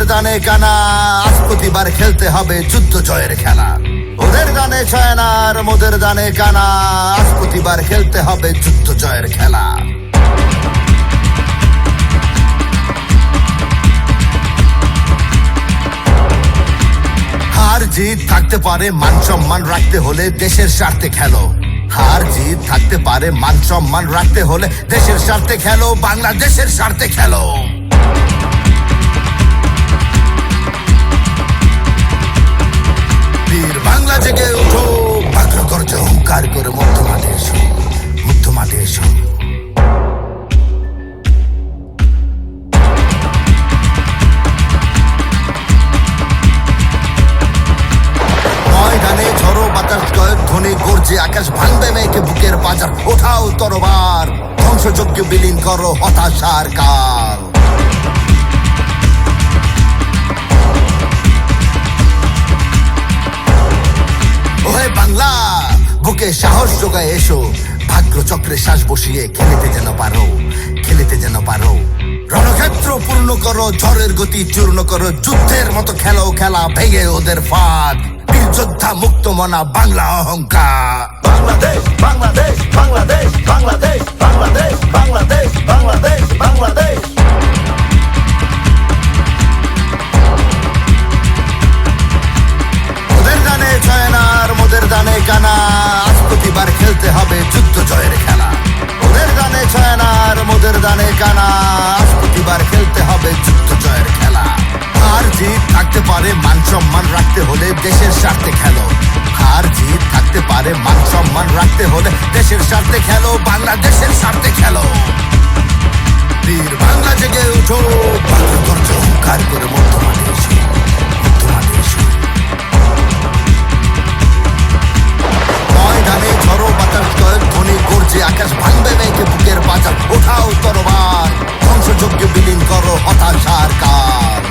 দানে কানা, আজ প্রতিবার খেলতে হবে যুদ্ধ জয়ের খেলা। ওদের দানে ছয় আর মোদের দানে কানা, আজ প্রতিবার খেলতে হবে যুদ্ধ জয়ের খেলা। হার জিত থাকতে পারে, মান সম্মান রাখতে হলে দেশের স্বার্থে খেলো। হার জিত থাকতে পারে, মান সম্মান রাখতে হলে দেশের স্বার্থে খেলো, বাংলাদেশের স্বার্থে খেলো। গর্জে আকাশ ভাঙবে মেঘে বুকের বাজার ওঠাও তরবার। ধ্বংসযজ্ঞ বিলীন করো হতাশার কাল। ওহে বাংলা, বুকে সাহস যোগায় এসো। ভাগ্য চক্রে শ্বাস বসিয়ে খেলিতে যেন পারো, খেলিতে যেন পারো। রণক্ষেত্র পূর্ণ করো, ঝড়ের গতি চূর্ণ করো, যুদ্ধের মতো খেলো খেলা, ভেঙে ওদের বীর যোদ্ধা মুক্ত মনা বাংলা অহংকার। বাংলাদেশ বাংলাদেশ বাংলাদেশ বাংলাদেশ বাংলাদেশ বাংলাদেশ বাংলাদেশ বাংলাদেশ। খেলতে হবে যুদ্ধ জয়ের খেলা। ওদের দানে ছয় না আর মোদের দানে কানা। আজ প্রতিবার সম্মান রাখতে হলে দেশের স্বার্থে খেলো। হার জিত থাকতে পারে, মান সম্মান রাখতে হলে দেশের স্বার্থে খেলো, বাংলাদেশের স্বার্থে খেলো। বীর বাংলা জেগে উঠো, বাংলা গর্জ হুঙ্কার করে মধ্য মাঠে এসো মধ্য মাঠে এসো ময়দানে ঝড়ো বাতাস জয়ের ধ্বনি গর্জে আকাশ ভাঙবে বুকের বাজার, ওঠাও তরবার। ধ্বংসযজ্ঞ বিলীন করো হতাশার কাল